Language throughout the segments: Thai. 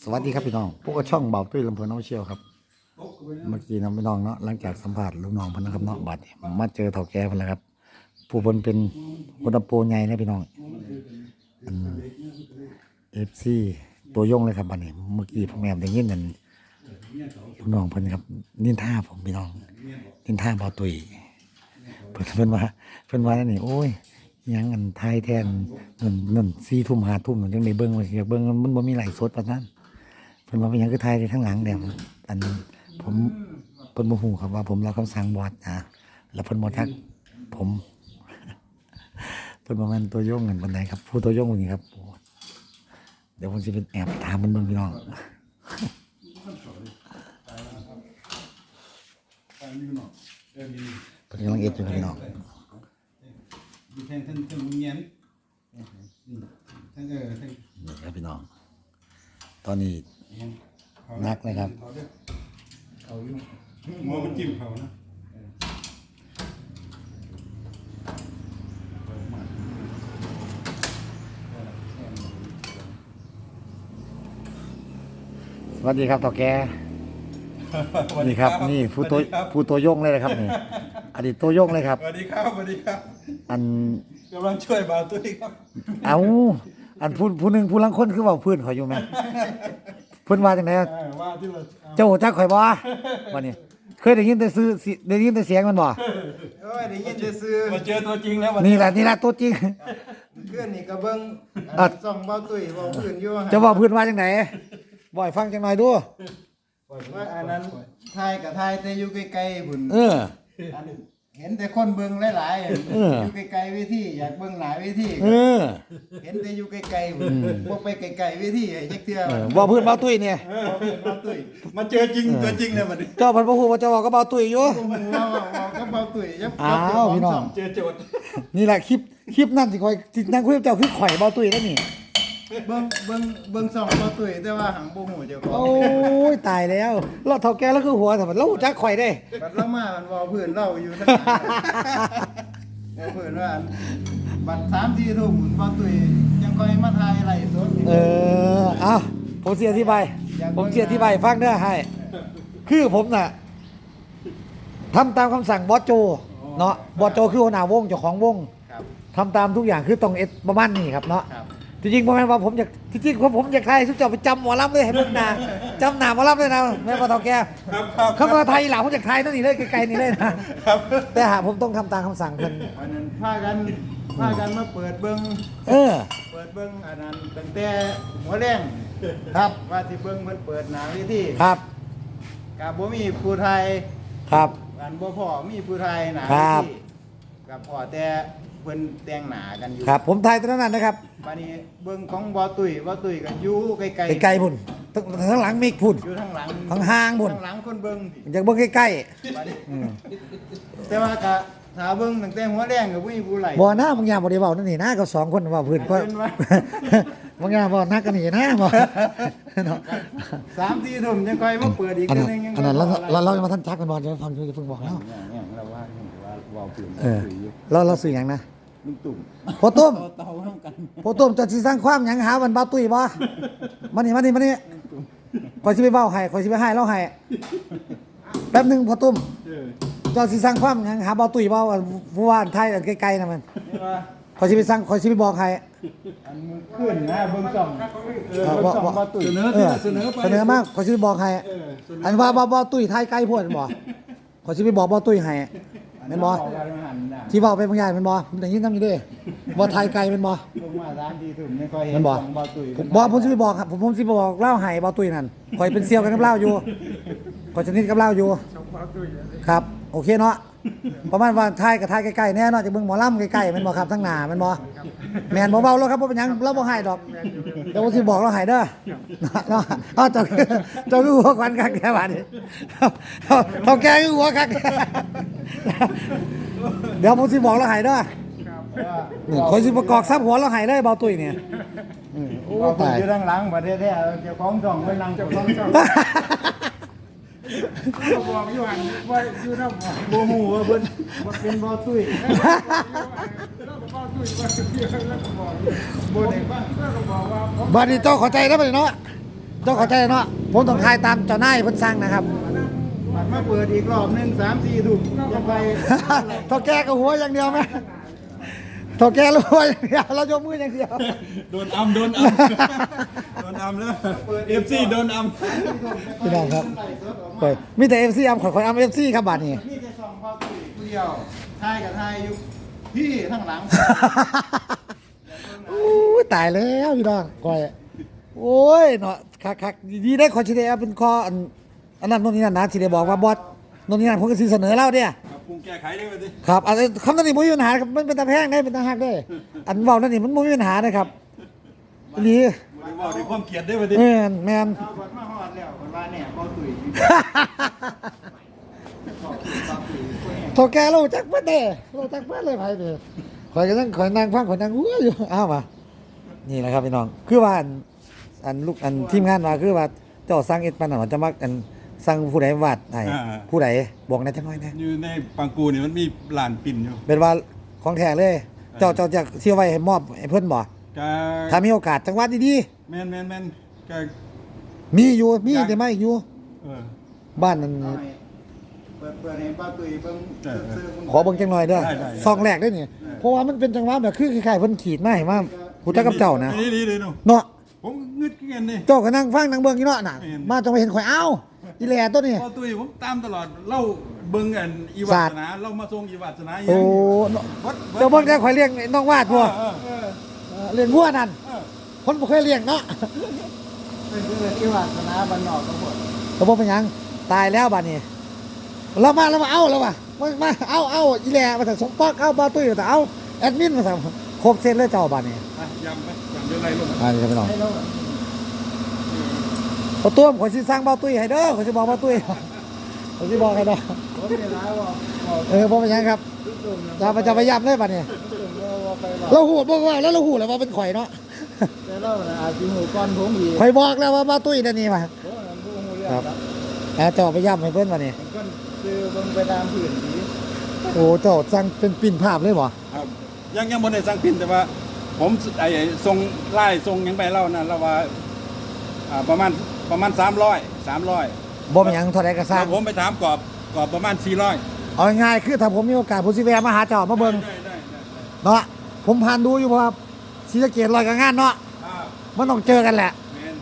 สวัสดีครับพี่น้องพวกบช่องเบาตุ้ยลำเพลินน้องเชียวครับ เมื่อกี้น้องพี่น้องเนาะหลังจากสัมผัสลูกน้องเพันนะครับเนาะบัดนี้มาเจอเถ่าแก่เพันแล้วครับ ผู้เพิ่นเป็นคนตะโปใหญ่นะพี่น้องเอฟซีตัวยงเลยครับบัดนี้ เมื่อกี้ผมแอบได้ยินนั่นลูกน้องเพิ่นครับ นินท่าผมพี่น้อง นินท่าเบาตุ้ยเพิ่นเพิ่นว่าเพิ่นว่านี่โอ้ยยังอันไทยแทนนั่นนั่นสี่ทุ่มหาทุ่มนั่นยังได้เบิ่งว่าสิอยากเบิ่งมันบ่มีไหลฟ์สดปานนั้น เพิ่นว่าเป็นหยังคือไทยในทั้งหลังเดี๋ยวอันผมเพิ่นบ่ฮู้ครับว่า ผมรับคำสั่งบอดนะแล้วเพิ่นบ่ทักผมเพิ่นบ่แม่นตัวยงกันปานใดครับผู้ตัวยงนี่ครับโอ้เดี๋ยวผมสิเป็นแอบถามมันเบิ่งพี่น้องเพิ่นกำลังเอ็ดอยู่ครับพี่น้องมีแทงทั้งทั้งเงียนทั้งเออทั้งนี่ครับพี่น้อง ตอนนี้ นักเลยครับเขาอยู่หมอมันจิ้มเขานะสวัสดีครับต่อแกนี่ครับ นี่ผู้ตัวผู้ตัวยงเลยนะครับนี่อดีตตัวยงเลยครับสวัสดีครับสวัสดีครับ อันกำลังช่วยบ่าวตุ้ยครับ เอาอันผู้ผู้หนึ่งผู้ลังคนคือเว่าเพื่อนข่อยอยู่ไหม เพื่อนว่าจังไดอ่าว่าที่เราเจ้าจักข่อยบ่วันนี้ เคยได้ยินแต่ซื้อสิได้ยินแต่เสียงมันบ่โอ้ยได้ยินแต่ซื้อมาเจอตัวจริงแล้ววันนี่แหละนี่แหละตัวจริง เพื่อนนี่ก็เบิ่งอะ ส่องเบาตุ้ยเว้าพื้นอยู่เจะบอกเพื่อนว่าจังไหนบ่อยฟังจังหน่อยดู ว่าอันนั้นทายกับทายแต่อยู่ไกลๆพุ่นเอออัน เห็นแต่คนเบิ่งหลายๆเออออยู่ไกลๆเวทีอยากเบิ่งหลายเวทีเออ เห็นแต่อยู่ไกลๆพุ่นบ่ไปไกลๆเวทีให้จักเทื่อเออบ่เพื่อนเบาตุ้ยเนี่ยเว้าพื้นเบาตุ้ยมาเจอจริงตัวจริงเลยวันนี้เจ้าเพันบ่ฮู้ว่าเจ้าเว้าก็เบาตุ้ยอยู่ผมว่าว่าว่ากับเบาตุ้ยยับอ้าวพี่น้อง เจอโจทย์นี่แหละคลิปคลิปนั่นสิข่อยสินั่งคุยกับเจ้าคือข่อยเบาตุ้ยแล้วนี่ เบิ่งเบิ่งเบิ่งส่องเบาตุ้ยแต่ว่าหังบ่ฮู้เจ้าขอโอ้งยตายแล้ว เราเฒ่าแก่แล้วคือหัวแต่ว่าเรารู้จักข่อยได้ บัดเรามามันเว้าพื้นเราอยู่ทั้งเว้าพื้นว่าอันบัด3-4ทุ่มเบาตุ้ยยังค่อยมาถ่ายไลฟ์สดเออเอาผมสิอธิบายอยากผมสิอธิบายฟังเด้อให้ คือผมน่ะทำตามคำสั่งบอสโจ เนาะบอสโจคือหัวหน้าวงเจ้าของวงครับ ทำตามทุกอย่างคือต้องเอ็ดประมาณนี้ครับเนาะ ครับ จริงๆผมแม่นว่าผมอยากจริงๆผมผมอยากใครทุกเจ้าไปจำหมอลำเลยให้เบิ่งหน้าจำหน้าหมอลำเลยนะแม่ปตอแกครับครับเข้ามาไทยหลังผมจากไทยนั่นนี่เลยไกลๆนี่เลยนะครับแต่หากผมต้องทำตามคำสั่งเพิ่นอันนั้นพากันพากันมาเปิดเบิ้งเออ เปิดเบิ้งอันนั้นตั้งแต่หัวแรงครับว่าที่เบิ้งเพิ่นเปิดหนาเวิธีครับกับบ่มีผู้ไทยครับ อันบ่พอมีผู้ไทยหนาคเวรับ ที กับพอแต่เพิ่นแต่งหนากันอยู่ครับ ผมไทยตอนนั้นนะครับบัดนี้เบิ้งของบ่ตุ้ยบ่ตุ้ยก็อยู่ไกลๆไกลๆพุ่นทั้งหลังมีพุ่น อยู่ทางหลังทางห่างพุ่นทางหลังคนเบิ้งพี่อยากเบิ่งใกล้บัดนี้แต่ว่าก็ถ้าเบิ้งตั้งแต่หัวแรงก็บ่มีผู้ไหลๆบ่หน้าบางอย่างบ่ได้เว้านั่นนี่นะก็สองคนเว้าพื้นก็เป็นว่าบางอย่างบ่นักกันนี่นะบ่เนาะสามสี่ทุ่มยังค่อยมาเปิดอีกอันเทื่นั้อนนึงยังอันนั้นเราค่อยเราเราจะมาท่านจักกันบ่จะฟังจะเพิ่งบอกเนาะเนี่ยเรา ว่าว่าว่าปืนเออเราเราซื้อหยังนะลุงตุ่มพอต้ม เตาเท่ากันพอต้มจะสิสร้างความหยังหาวันบ่าวตุ้ยบ่มานี่มานี่มานี่ข่อยสิไปเว้าให้ข่อยสิไปให้เราให้แป๊บหนึงพอต้มเออเจ้าสิสร้างความหยังหาบ่าวตุ้ยบ่ว่าผู้ว่าไทยอันไกลๆน่ะมันนี่ว่าข่อยสิไปสั่งข่อยสิไปบอกให้ อันมือขึ้นนะเบิ้งส่องเออเอาเบิ้งส่องว่ามาตุ๋ยเสนอเอที่อเสนอไปเสนอมากข่อยสิไปบอกให้ เออเสนออันว่าบ่บ่าวตุ้ยไทยไกลโพดบ่ข่อยสิไปบอกบ่าวตุ้ยให้ แม่นบ่เอาไว้หันน่ะที่เว้าไปบางอย่างแม่นบ่ผมได้ยินนำอยู่เด้บ่ไทยไกลแม่นบ่ลงมาสามสี่ทุ่มยังค่อยเห็นมันบอกส่องมาตุ๋ยผมบอกผมสิไปบอกครับผมผมสิไปบอกเล่าให้บ่าวตุ้ยนั่นข่อยเป็นเซียวกันกับเล่าอยู่ข่อยสนิทกับเล่าอยู่ครับ โอเคเนาะ ประมาณว่าทายกับทายใกล้ๆแน่นาะจะเบิ่งหมอลำใกล้ๆแมันบ่ครับทั้งหน้าแมันบ่แม่นบ่เบาแล้วครับบ่เป็นหยังเราบ่ให้ดอกเดี๋ยวผมสิบอกเราให้เด้อเนาะเอาเจ้าเจ้าคือหัวควันคักแค่บาดนี้เฒ่าแก่คือหัวคักเดี๋ยวผมสิบอกเราให้เด้อนี่คอยสิประกอบซับหัวเราให้เลยเบาตุ้ยเนี่ยอืมโอ้ว่าตุ๋ยตาย อยู่ด้านหลังประเทศแท้ๆเจ้าของส่องไปนั่งเจ้าของส่อง บอกอยู่หันว่าอยู่น้ำบ่ฮู้ว่าเพิ่นว่าเป็นบ่ตุ๋ยบ่ได้ฟังบัดนี้เจ้าเข้าใจแล้วบัดนี้เนาะเจ้าเข้าใจเนาะผมต้องทายตามเจ้านายเพิ่นสั่งนะครับมันมาเปิดอีกรอบหนึ่งสามสี่ทุ่มยังไปเท่าแก่กับหัวอย่างเดียวไหมเท่าแก่รว่าอย่างเดียวเรายกมืออย่างเดียวโดนอัมโดนอัมโดน อัมแล้วเอฟซีโดนอัมพี่น้องครับเปิดมีแต่เอฟซีอัมข่อยข่อยอัมเอฟซีครับบัดนี้นี่จะส่องพ่อตุ้ยผู้เดียวทายกับทายอยู่พี่ข้างหลังอู้ยตายแล้วพี่น้องก่อยโอ้ยเนาะคักคักดีได้ขอชิเดเอาเป็นคออันอันนั้นโน่นนี่นั่นนะชิเดบอกว่าบอสโน่นนี่นั่นผมก็สิเสนอเล่าเนี่ยครับปรุงแก้ไขได้ไหมดิครับอันนี้คำนั้นนี่ไม่มีปัญหาครับมันเป็นตาแพงได้เป็นตาหักได้ อันเว้านั่นนี่มันไม่มีปัญหานะครับนี่ บริวารด้วยความเกลียดได้ไหมดิแมนแมน เอาบทมาฮอดแล้วคนว่าเนี่ยพ่อตุ้ยพ่อตุ้ยพ่อตุ้ยผู้เนี่ยโทรแกเราจักเพื่อนเด้เราจักเพื่อนเลยไผเด้ข่อยก็นั่งข่อยนั่งฟังข่อยนั่งหัวอยู่อ้าวมานี่แหละครับพี่น้อง คือว่าอันอันลูกอันทีมงานมาคือว่าเจ้าสั่งเอ็ดปันน่ะจะมักอันสั่งผู้ใดวาดให้ผู้ใดบอกได้จังน้อยนะอยู่ในปังกูนี่มันมีหลานปิ่นอยู่ เป็นว่าของแท้เลย เจ้าเจ้าจะเสียไว้ให้มอบให้เพิ่นบ่ ก็ถ้ามีโอกาสจังหวัดดีแมนแมนแมนก็ ๆมีอยู่มีแต่ไม่อยู่ เออ บ้านนั้นเอาให้เปิดเปิดให้ป้าตุ้ยเบิ่งเออซื้อๆบิ่งขอเบิ่งจังหน่อยเด้อได้ได้ ซองแรกได้นี่เพราะว่ามันเป็นจังหวะแบบคือคล้ายๆเพิ่นขีดมาให้มาผู้จักกับเจ้านะนี่นี่นี่หนูเนาะผมงึดขึ้นกันนี่ เจ้าก็นั่งฟังนั่งเบิ่งอยู่เนาะน่ะเห็น มาจงไปเห็นข่อยเอ้าอีแหล่ตัวนี้ พอตุ้ยผมตามตลอดเล่าเบิ่งกันอีวาศาสตสร์นาเล่ามาทรงอีวาสนาโอ้วัดเจ้าเบิ่งได้ข่อยเลี้ยงน้องวาดเอบ่อเออเออ เออเลี้ยงวัวนั่นเออคนบ่เคยเลี้ยงเนาะเป็นเพื่อนที่วาสนาบ้านนอกทั้งหมดก็บ่เป็นหยังตายแล้วบัดนี้เรามาแล้วมาเอาแล้วว่ะมามาเอาเอาอีแหล่มาแต่สมปอกเอาบ่ตุ้ยแต่เอาแอดมินมาสั่งครบเสร็จเลยเจ้าบัดนี้อะยำไหมยำเรื่องอะไรลูกอ่านี่ครับพี่น้องให้เราพอตัวผมขอยสิสร้างบ่ตุ้ยให้เด้อขอยสิบอกบ่ตุ้ยขอยสิบอกให้เด้อ ผมเวลาบอกบอกเออบ่เป็นหยังครับ ทุกตุ่มนะ จะไปจะไปย้ำเลยบัดนี้ ทุกตุ่มเราว่าไปบอกเราหูบ่ว่าแล้วเราหูแล้วว่าเป็นข่อยเนาะแต่เราน่ะอาจสิหูก่อนผมอีกข่อยบอกแล้วว่าบ่ตุ้ยนั่นนี่ว่ะผมนั่นผู้หูเรื่องครับครับแล้วเจ้าไปย้ำให้เพิ่นบัดนี้มันก็ซื้อเบิ่งไปตามพื้นที่โอ้เจ้าสั่งเป็นปิ้นภาพเลยบ่ครับยังยังบนในสังพินแต่ว่า ผมไอ้ทรงไล่ทรงหยังไปเล่านะเราว่าอ่าประมาณประมาณสามร้อยสามร้อยบ่เป็นหยังเท่าใดก็สร้างผมไปถามกรอบกรอบประมาณสี่ร้อยเอาง่ายๆคือถ้าผมมีโอกาสผมสิแวะมาหาเจ้ามาเบิ่งได้ได้ได้เนาะ ผมผ่านดูอยู่เพราะว่าศรีสะเกษลอยกับงานเนาะอ่ามันต้องเจอกันแหละ แมน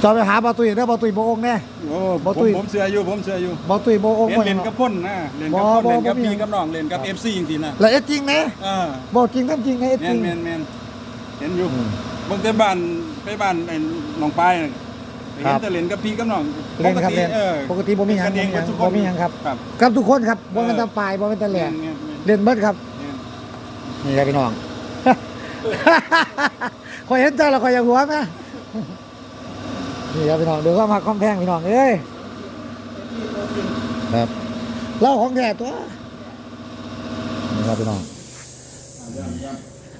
เจ้าไปหาบ่ตุ้ยเด้อบ่ตุ้ยบ่องค์แน่ โอ้บ่ผมตุ้ยผมเสืออยู่ผมเสืออยู่บ่ตุ้ยบ่องค์เห็นบ่เล่นเนาะกับพ่นนะเล่นกับบ่พ่นบ่เล่นกับบ่มี พี่กับน้องเล่นกับเอฟซีจริงๆนะแล้วเอ็ดจริงนะอ่าบ่จริงทำจริงนะเอ็ดแมจรินง แมนแมนเห็นอยู่อืมบางทีบ้านไปบ้านไอ้น้องปลายน่ะไปครัเห็นบแต่เล่นกับพี่กับน้องเล่นครับเล่นออปกติบ่มีหยังเป็นกันเองบ่มีหยังทุกคนบ่มีหยังครับ ครับกับทุกคนครับบ่แม่นแตาปลายบ่แม่นแตาแหลกแม่นแม่นแม่น เล่นเบิดครับแม่ นนี่ครับพี่น้อง คอยเห็นเจ้าแล้วคอยอยากหัวไหมนี่ครับพี่น้องเดี๋ยวก็มาคอมแพงพี่น้องเอ้ยครับเล่าของแท้ตัวนี่ครับพี่น้อง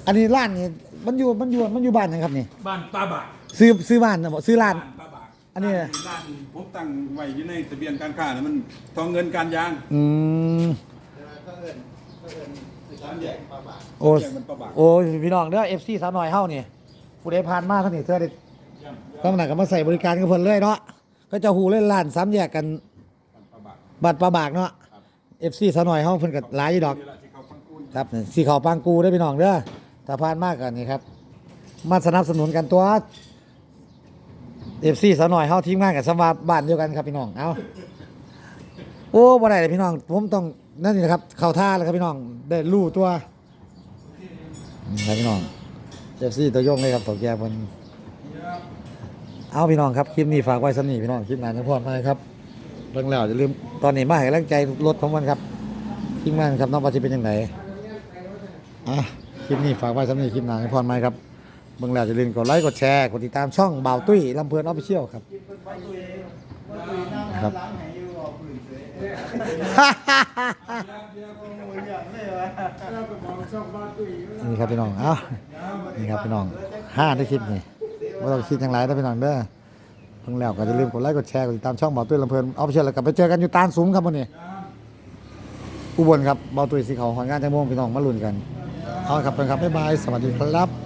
อันนี้ร้านนี่มันอยู่มันอยู่มันอยู่บ้านนะครับนี่บ้านป้าบากซื้อซื้อบ้านนะบอกซื้อร้าน บ้านป้าบากอันนี้ ร้านผมตั้งไว้อยู่ในทะเบียนการค้านะมันทองเงินการยางอืมเขาเอิ้นเขาเอิ้น สิสามแยกปลาบาทโอ้แยกมันป้าบากโอ้พี่น้องเด้อเอฟซีสาวหน่อยเฮานี่ผู้ใดผ่านมาเขานี่เธอได้ก็มันหนักก็มาใส่บริการกับเพิ่นเลยเนาะก็จะหูเล่นล้านซ้ำแยกกันป้าบากบัตรประบากเนาะ FC ซะหน่อยเฮาเพิ่นก็หลายอยู่ดอกนี่แหละที่เขาฟังพูดครับนี่สีขาวปางกูได้อพี่น้องเด้อถ้าผ่านมากกันนี่ครับ มาสนับสนุนกันตัว FC ซะหน่อยเฮาทีมงานกับสมาบ้านเดียวกันครับพี่น้องเอา โอ้บ่ได้เลยพี่น้อง ผมต้องนั่นนี่นะครับเข้าท่าแล้วครับพี่น้องได้รู้ตัวนี่พี่น้อง FC ตัวยงเลยครับตัวแกเพิ่นเอาพี่น้องครับคลิปนี้ฝากไว้สำนีพี่น้องคลิปงานทั้งพอดมาครับเรื่องแล้วอย่าลืมตอนนี้มาให้กำลังใจรถของมันครับทีมงานครับน้องว่าจะเป็นยังไงอะคลิปนี้ฝากไว้สำนีคลิปงานทั้งพอดมาครับเบื้องแล้วอย่าลืมกดไลค์กดแชร์กดติดตามช่องบ่าวตุ้ยลำเพลินออฟฟิเชียลครับครับ นี่ครับพี่น้อง เอ้า นี่ครับพี่น้องห้าในคลิปนี้ไม่ต้องคิดอย่างไรนะพี่น้องเด้อเบื้องแล้วก็อย่าลืมกดไลค์กดแชร์กดติดตามช่องบ่าวตุ้ยลำเพลินออฟเชียลแล้วก็ไปเจอกันอยู่ตานสูงครับวันนี้ อุบลครับเบาตุยสีขาวหอนงานแตงโมงพี่น้องมาลุ้นกัน เอาครับเป็นครับบ๊ายบาย สวัสดีครับ